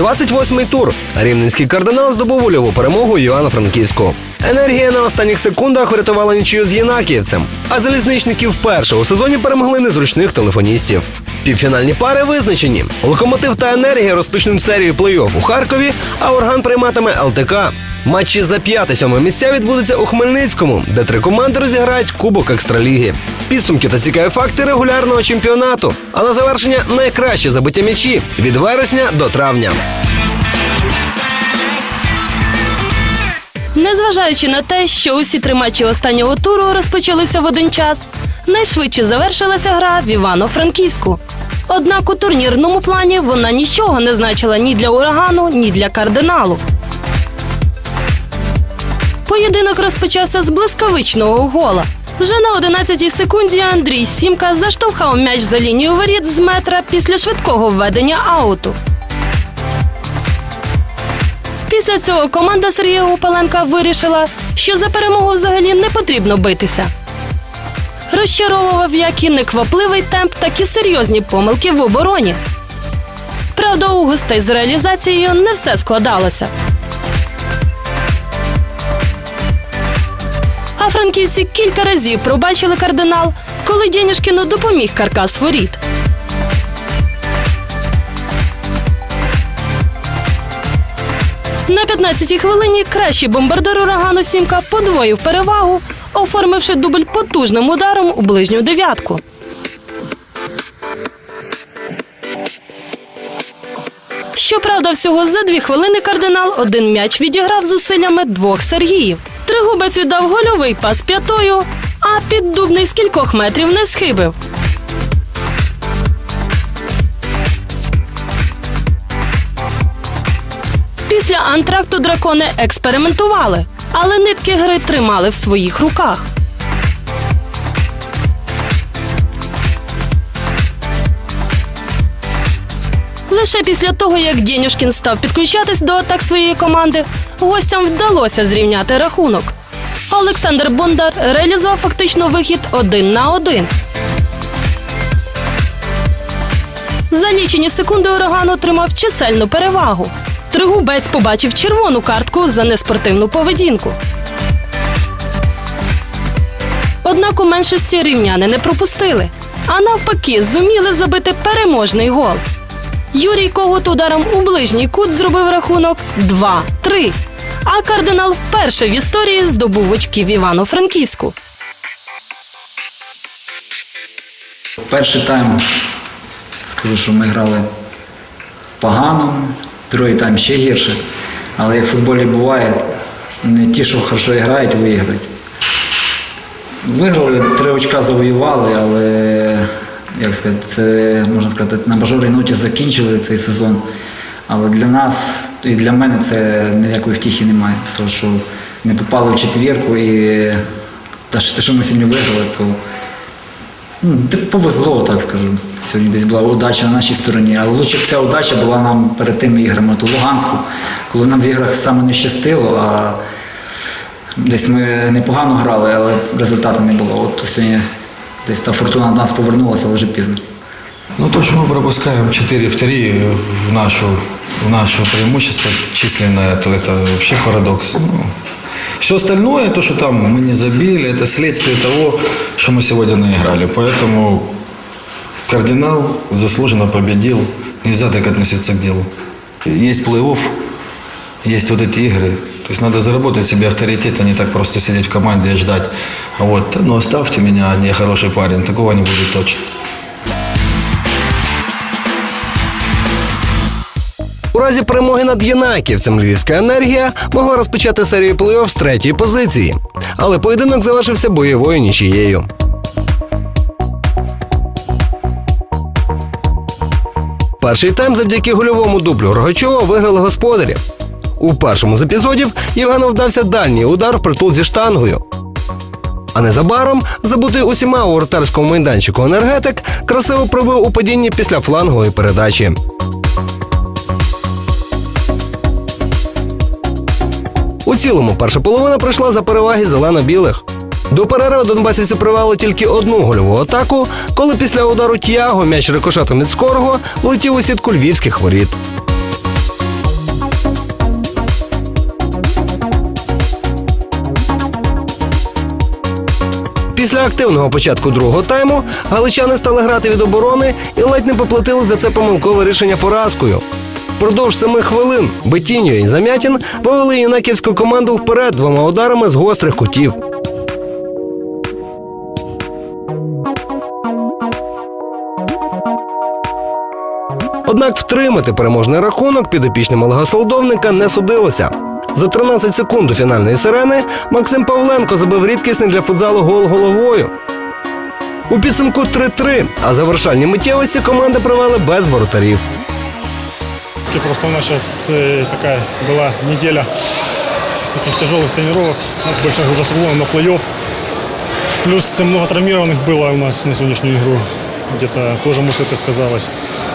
28-й тур. Рівненський кардинал здобув вольову перемогу Йоанна-Франківську. Енергія на останніх секундах врятувала нічию з Єнакіївцем, а залізничники вперше у сезоні перемогли незручних телефоністів. Півфінальні пари визначені. Локомотив та енергія розпочнуть серію плей-офф у Харкові, а орган прийматиме ЛТК. Матчі за п'яте-сьоме місця відбудуться у Хмельницькому, де три команди розіграють Кубок Екстраліги. Підсумки та цікаві факти регулярного чемпіонату. А на завершення найкраще забиття м'ячі від вересня до травня. Незважаючи на те, що усі три матчі останнього туру розпочалися в один час, найшвидше завершилася гра в Івано-Франківську. Однак у турнірному плані вона нічого не значила ні для урагану, ні для кардиналу. Поєдинок розпочався з блискавичного гола. Вже на 11-й секунді Андрій Сімка заштовхав м'яч за лінію воріт з метра після швидкого введення ауту. Після цього команда Сергія Гупаленка вирішила, що за перемогу взагалі не потрібно битися. Розчаровував як і неквапливий темп, так і серйозні помилки в обороні. Правда, у гостей з реалізацією не все складалося. А франківці кілька разів пробачили кардинал, коли Дєнюшкіну допоміг каркас воріт. На 15-й хвилині кращий бомбардир урагану Сімка подвоїв перевагу, оформивши дубль потужним ударом у ближню дев'ятку. Щоправда, всього за дві хвилини кардинал один м'яч відіграв зусиллями двох Сергіїв. Тригубець віддав гольовий пас п'ятою, а піддубний з кількох метрів не схибив. Після антракту дракони експериментували, але нитки гри тримали в своїх руках. Лише після того, як Дєнюшкін став підключатись до атак своєї команди, гостям вдалося зрівняти рахунок. Олександр Бондар реалізував фактично вихід один на один. За лічені секунди ураган отримав чисельну перевагу. Тригубець побачив червону картку за неспортивну поведінку. Однак у меншості рівняни не пропустили, а навпаки, зуміли забити переможний гол. Юрій Когут ударом у ближній кут зробив рахунок 2-3. А кардинал вперше в історії здобув очки в Івано-Франківську. Перший тайм, скажу, що ми грали погано, другий тайм ще гірше. Але як в футболі буває, не ті, що хорошо грають, виграють. Виграли, три очка завоювали, але як сказати, це можна сказати, на мажорній ноті закінчили цей сезон. Але для нас і для мене це ніякої втіхи немає. Тому що не попали в четвірку і те, що ми сьогодні виграли, то Ну, повезло, так скажу. Сьогодні десь була удача на нашій стороні. Але лучше б ця удача була нам перед тими іграми у Луганську, коли нам в іграх саме не щастило, а десь ми непогано грали, але результату не було. От сьогодні десь та фортуна до нас повернулася, але вже пізно. Ну, то, что мы пропускаем 4 в 3 в, нашу, в наше преимущество численное, то это вообще парадокс. Ну, все остальное, то, что там мы не забили, это следствие того, что мы сегодня наиграли. Поэтому кардинал заслуженно победил. Нельзя так относиться к делу. Есть плей-офф, есть вот эти игры. То есть надо заработать себе авторитет, а не так просто сидеть в команде и ждать. Вот, ну оставьте меня, я хороший парень. Такого не будет точно. У разі перемоги над Єнаківцем Львівська енергія могла розпочати серію плей-офф з третьої позиції, але поєдинок завершився бойовою нічією. Перший тайм завдяки гольовому дублю Рогачова виграли господарі. У першому з епізодів Євгану вдався дальній удар в притул зі штангою. А незабаром забутий усіма у воротарському майданчику енергетик красиво пробив у падінні після флангової передачі. цілому, перша половина пройшла за переваги зелено-білих. До перерви Донбасів привели тільки одну гольову атаку, коли після удару Тіаго м'яч рикошетом від скорого влетів у сітку львівських воріт. Після активного початку другого тайму галичани стали грати від оборони і ледь не поплатили за це помилкове рішення поразкою. Впродовж семи хвилин Бетіньо і Замятін повели юнаківську команду вперед двома ударами з гострих кутів. Однак втримати переможний рахунок підопічним Олега не судилося. За 13 секунд до фінальної сирени Максим Павленко забив рідкісний для футзалу гол головою. У підсумку 3-3, а завершальні миттєвості команди провели без воротарів Просто у нас сейчас э, такая была неделя таких тяжелых тренировок, ну, больших уже с углом на плей-офф. Плюс много травмированных было у нас на сегодняшнюю игру. Где-то тоже, может, это сказалось.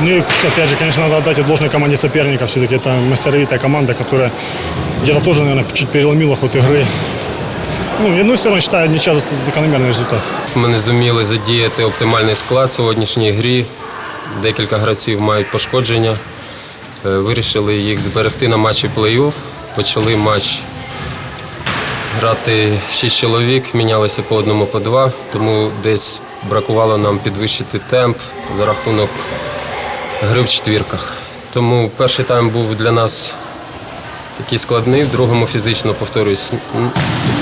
Ну и, опять же, конечно, надо отдать должной команде соперника. Все-таки это мастеровитая команда, которая где-то тоже, наверное, чуть переломила ход игры. Ну, я ну, все равно считаю, ничья за- закономерный результат. Ми не зуміли задіяти оптимальний склад в сьогоднішній грі. Декілька гравців мають пошкодження. Е, Вирішили їх зберегти на матчі плей-офф. Почали матч грати шість чоловік, мінялися по одному, по два, тому десь бракувало нам підвищити темп за рахунок гри в четвірках. Тому перший тайм був для нас такий складний, в другому фізично, повторюсь,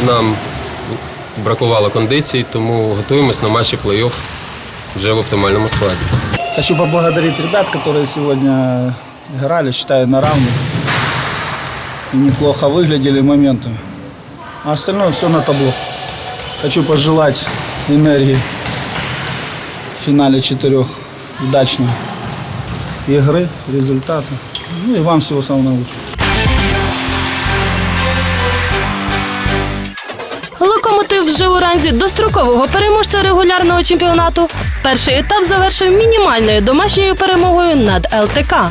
нам бракувало кондицій, тому готуємось на матчі плей-офф вже в оптимальному складі. Хочу поблагодарить ребят, которые сегодня играли, считаю, на равных. И неплохо выглядели моментами. А остальное все на табло. Хочу пожелать энергии в финале четырех удачной игры, результата. Ну и вам всего самого наилучшего. Локомотив вже у ранзі дострокового переможця регулярного чемпіонату. Перший етап завершив мінімальною домашньою перемогою над ЛТК.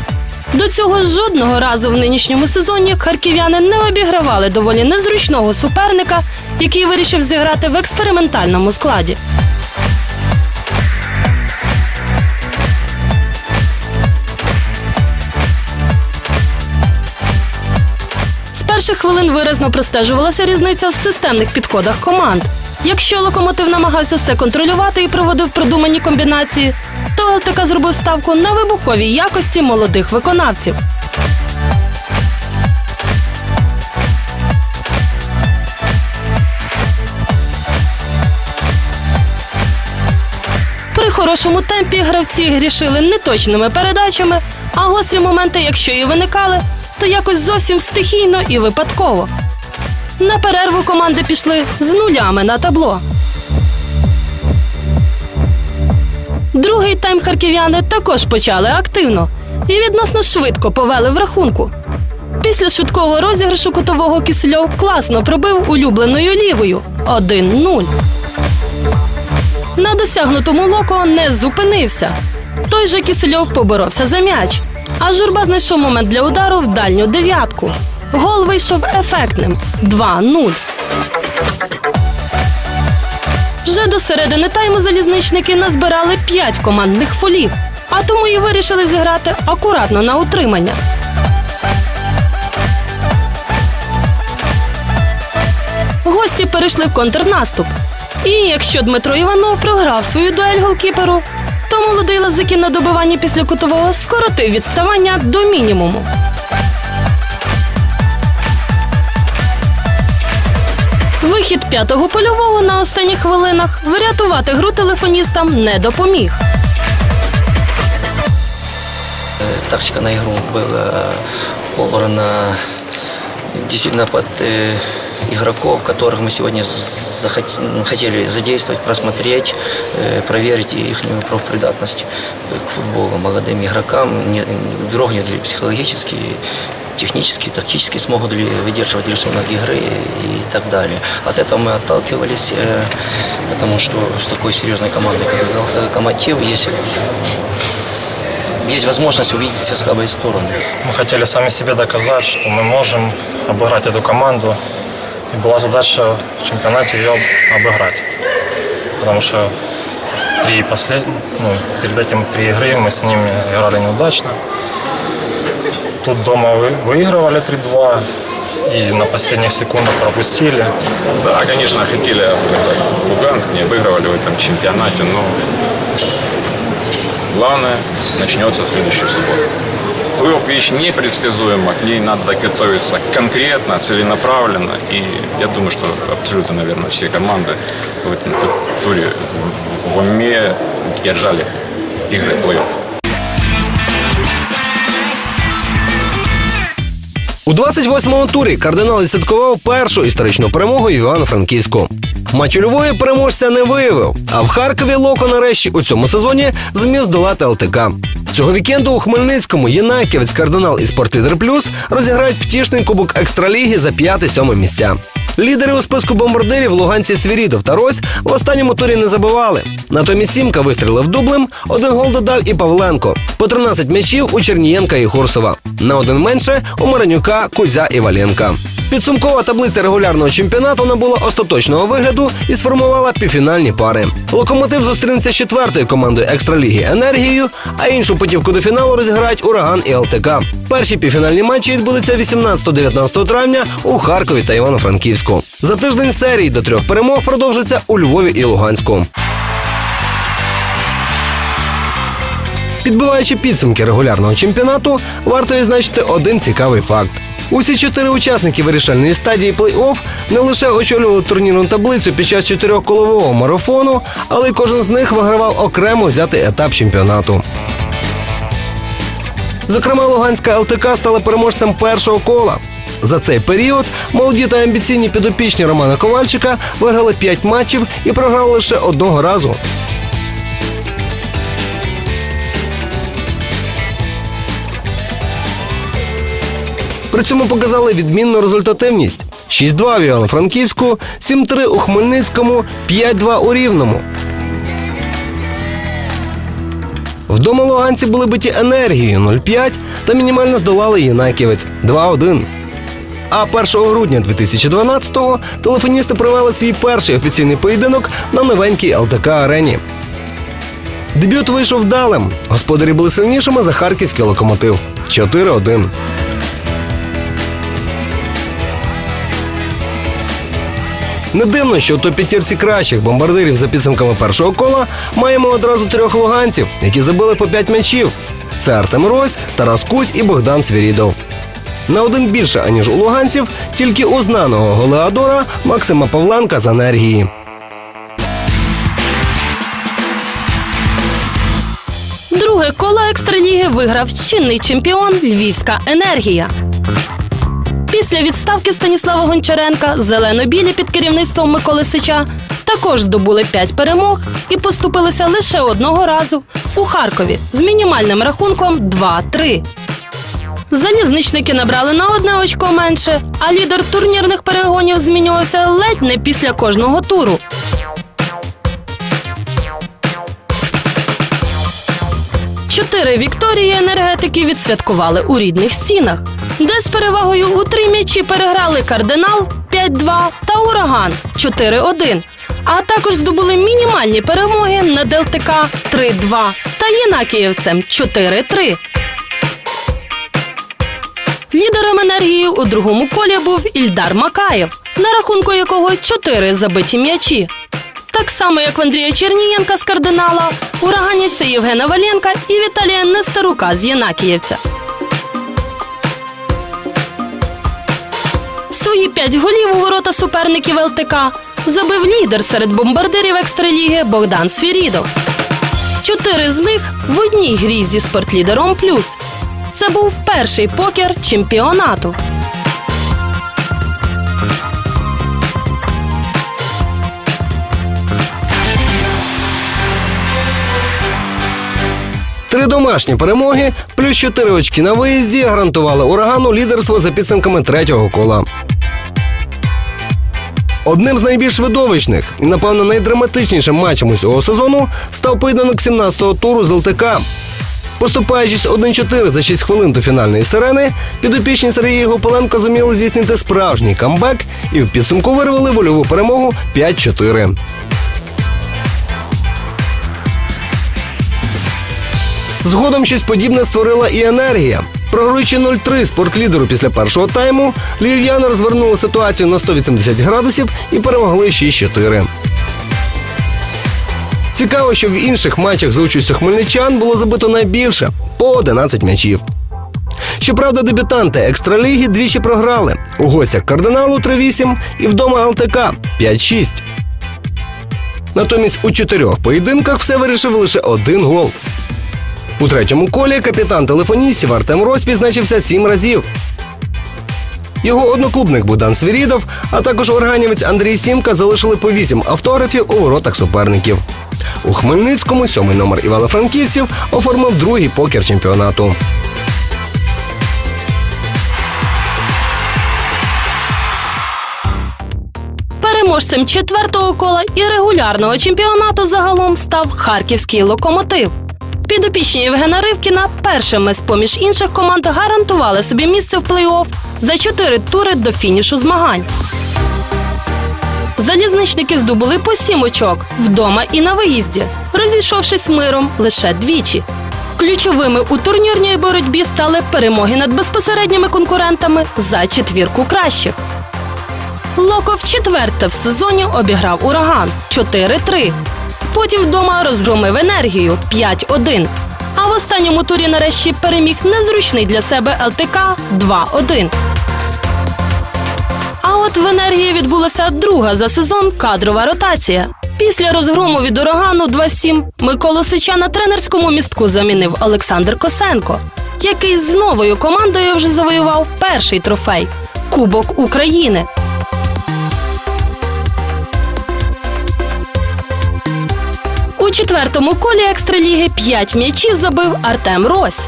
До цього жодного разу в нинішньому сезоні харків'яни не обігравали доволі незручного суперника, який вирішив зіграти в експериментальному складі. З перших хвилин виразно простежувалася різниця в системних підходах команд. Якщо локомотив намагався все контролювати і проводив продумані комбінації, ЛТК зробив ставку на вибуховій якості молодих виконавців. При хорошому темпі гравці грішили неточними передачами, а гострі моменти, якщо і виникали, то якось зовсім стихійно і випадково. На перерву команди пішли з нулями на табло. Другий тайм харків'яни також почали активно і відносно швидко повели в рахунку. Після швидкого розіграшу кутового Кисельов класно пробив улюбленою лівою 1-0. На досягнутому локо не зупинився. Той же Кисельов поборовся за м'яч, а журба знайшов момент для удару в дальню дев'ятку. Гол вийшов ефектним 2-0. Вже до середини тайму залізничники назбирали 5 командних фолів, а тому і вирішили зіграти акуратно на утримання. Гості перейшли в контрнаступ. І якщо Дмитро Іванов програв свою дуель голкіперу, то молодий Лазикін на добиванні після кутового скоротив відставання до мінімуму. Вихід п'ятого польового на останніх хвилинах врятувати гру телефоністам не допоміг. тактика на игру была убрана действительно под э, игроков, которых мы сегодня захот- м, хотели задействовать, просмотреть, э, проверить их профпридатность к футболу молодым игрокам, не, дрогнет ли психологически, технически, тактически смогут ли выдерживать рисунок игры и так далее. От этого мы отталкивались, э, потому что с такой серьезной командой, как «Локомотив», есть есть возможность увидеть все слабые стороны. Мы хотели сами себе доказать, что мы можем обыграть эту команду. И была задача в чемпионате ее обыграть. Потому что три послед... ну, перед этим три игры мы с ними играли неудачно. Тут дома вы- выигрывали 3-2. и на последних секундах пропустили. Да, конечно, хотели Луганск, не обыгрывали в этом чемпионате, но главное начнется в следующую субботу. Плей-офф вещь непредсказуема, к ней надо готовиться конкретно, целенаправленно. И я думаю, что абсолютно, наверное, все команды в этом туре в уме держали игры плей-офф. У 28-му турі кардинал відсвяткував першу історичну перемогу Івано-Франківську. Львові переможця не виявив, а в Харкові Локо нарешті у цьому сезоні зміг здолати ЛТК. Цього вікенду у Хмельницькому Єнаківець Кардинал і Спортлідер Плюс розіграють втішний кубок екстраліги за 5-7 місця. Лідери у списку бомбардирів Луганці Свірідов та Рось в останньому турі не забивали. Натомість Сімка вистрілив дублем, один гол додав і Павленко. По 13 м'ячів у Чернієнка і Хурсова. На один менше у Маранюка, Кузя і Валенка. Підсумкова таблиця регулярного чемпіонату набула остаточного вигляду і сформувала півфінальні пари. Локомотив зустрінеться з четвертою командою екстраліги енергією, а іншу путівку до фіналу розіграють ураган і ЛТК. Перші півфінальні матчі відбудуться 18-19 травня у Харкові та Івано-Франківську. За тиждень серії до трьох перемог продовжиться у Львові і Луганську. Підбиваючи підсумки регулярного чемпіонату, варто відзначити один цікавий факт. Усі чотири учасники вирішальної стадії плей-офф не лише очолювали турнірну таблицю під час чотирьохколового марафону, але й кожен з них вигравав окремо взятий етап чемпіонату. Зокрема, Луганська ЛТК стала переможцем першого кола. За цей період молоді та амбіційні підопічні Романа Ковальчика виграли 5 матчів і програли лише одного разу. При цьому показали відмінну результативність: 6-2 в Івано-Франківську, 7-3 у Хмельницькому, 5-2 у Рівному. Вдома луганці були биті енергією 0-5 та мінімально здолали Єнаківець 2-1. А 1 грудня 2012-го телефоністи провели свій перший офіційний поєдинок на новенькій ЛТК арені. Дебют вийшов вдалим. Господарі були сильнішими за харківський локомотив 4-1. Не дивно, що у топ-п'ятірці кращих бомбардирів за підсумками першого кола маємо одразу трьох луганців, які забили по п'ять м'ячів. Це Артем Рось, Тарас Кузь і Богдан Свірідов. На один більше, аніж у луганців, тільки у знаного голеадора Максима Павленка з енергії. Друге коло екстраліги виграв чинний чемпіон Львівська енергія. Після відставки Станіслава Гончаренка зелено-білі під керівництвом Миколи Сича також здобули 5 перемог і поступилися лише одного разу у Харкові з мінімальним рахунком 2-3. Залізничники набрали на одне очко менше, а лідер турнірних перегонів змінювався ледь не після кожного туру. Чотири вікторії енергетики відсвяткували у рідних стінах, де з перевагою у три м'ячі переграли кардинал 5-2 та ураган 4-1. А також здобули мінімальні перемоги над ЛТК 3-2 та Єнакіївцем 4-3. Лідером енергії у другому колі був Ільдар Макаєв, на рахунку якого 4 забиті м'ячі. Так само, як в Андрія Чернієнка з кардинала, ураганівця Євгена Валенка і Віталія Нестерука з Єнакіївця. Свої п'ять голів у ворота суперників ЛТК забив лідер серед бомбардирів екстраліги Богдан Свірідов. Чотири з них в одній грі зі спортлідером плюс. Це був перший покер чемпіонату. Три домашні перемоги плюс чотири очки на виїзді гарантували урагану лідерство за підсумками третього кола. Одним з найбільш видовищних і, напевно, найдраматичнішим матчем усього сезону став поєдинок 17-го туру з ЛТК. Поступаючись 1-4 за 6 хвилин до фінальної сирени, підопічні Сергія Гопаленко зуміли здійснити справжній камбек і в підсумку вирвали вольову перемогу 5-4. Згодом щось подібне створила і енергія. Програючи 0-3 спортлідеру після першого тайму, львів'яни розвернули ситуацію на 180 градусів і перемогли 6-4. Цікаво, що в інших матчах за участю хмельничан було забито найбільше по 11 м'ячів. Щоправда, дебютанти екстраліги двічі програли у гостях кардиналу 3-8 і вдома ЛТК 5-6. Натомість у чотирьох поєдинках все вирішив лише один гол. У третьому колі капітан телефоністів Артем Рось відзначився сім разів. Його одноклубник Богдан Свірідов, а також органівець Андрій Сімка залишили по вісім автографів у воротах суперників. У Хмельницькому сьомий номер Івано-Франківців оформив другий покер чемпіонату. Переможцем четвертого кола і регулярного чемпіонату загалом став харківський локомотив. Підопічні Євгена Ривкіна першими з поміж інших команд гарантували собі місце в плей-офф за чотири тури до фінішу змагань. Залізничники здобули по сім очок вдома і на виїзді, розійшовшись миром лише двічі. Ключовими у турнірній боротьбі стали перемоги над безпосередніми конкурентами за четвірку кращих. Локо вчетверте в сезоні обіграв ураган 4-3. Потім вдома розгромив енергію 5-1. А в останньому турі нарешті переміг незручний для себе ЛТК 2-1. От в енергії відбулася друга за сезон кадрова ротація. Після розгрому від урагану 2-7 Миколу Сича на тренерському містку замінив Олександр Косенко, який з новою командою вже завоював перший трофей Кубок України. У четвертому колі екстраліги 5 м'ячів забив Артем Рось.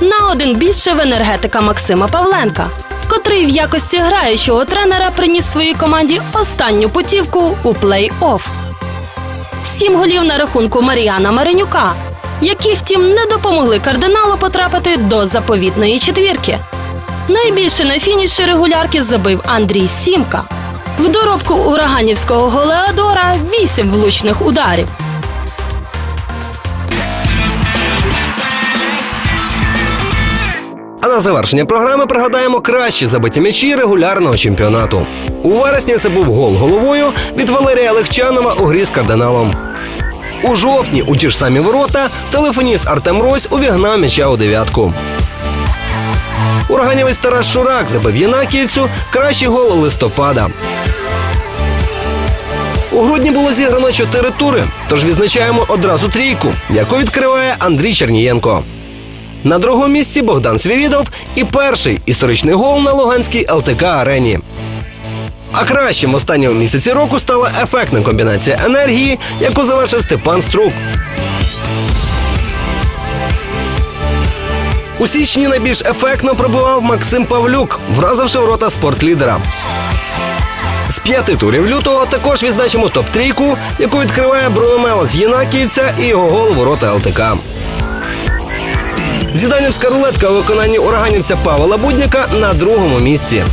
На один більше в енергетика Максима Павленка, котрий в якості граючого тренера приніс своїй команді останню путівку у плей-офф. Сім голів на рахунку Маріана Маринюка, які, втім, не допомогли кардиналу потрапити до заповітної четвірки. Найбільше на фініші регулярки забив Андрій Сімка. В доробку ураганівського голеадора вісім влучних ударів. А на завершення програми пригадаємо кращі забиті м'ячі регулярного чемпіонату. У вересні це був гол головою від Валерія Легчанова у грі з кардиналом. У жовтні у ті ж самі ворота телефоніст Артем Рось увігнав м'яча у дев'ятку. Урганівець Тарас Шурак забив Єнакіївцю кращий гол листопада. У грудні було зіграно чотири тури, тож відзначаємо одразу трійку, яку відкриває Андрій Чернієнко. На другому місці Богдан Свірідов і перший історичний гол на Луганській ЛТК арені. А кращим в останньому місяці року стала ефектна комбінація енергії, яку завершив Степан Струк. У січні найбільш ефектно пробивав Максим Павлюк, вразивши ворота спортлідера. З п'яти турів лютого також відзначимо топ-трійку, яку відкриває Бруно з Єнакіївця і його гол ворота ЛТК. Зіданівська рулетка у виконанні ураганівця Павла Будняка на другому місці.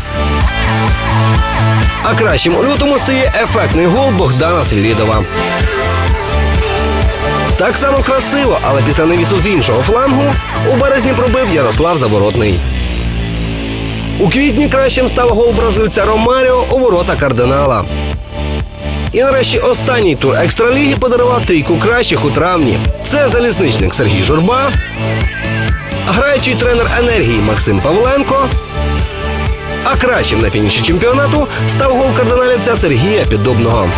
А кращим у лютому стає ефектний гол Богдана Свірідова. Так само красиво, але після навісу з іншого флангу у березні пробив Ярослав Заворотний. У квітні кращим став гол бразильця Ромаріо у ворота кардинала. І нарешті останній тур екстраліги подарував трійку кращих у травні. Це залізничник Сергій Журба, граючий тренер енергії Максим Павленко. А кращим на фініші чемпіонату став гол кардиналівця Сергія Піддубного.